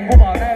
ผมก็บอกได้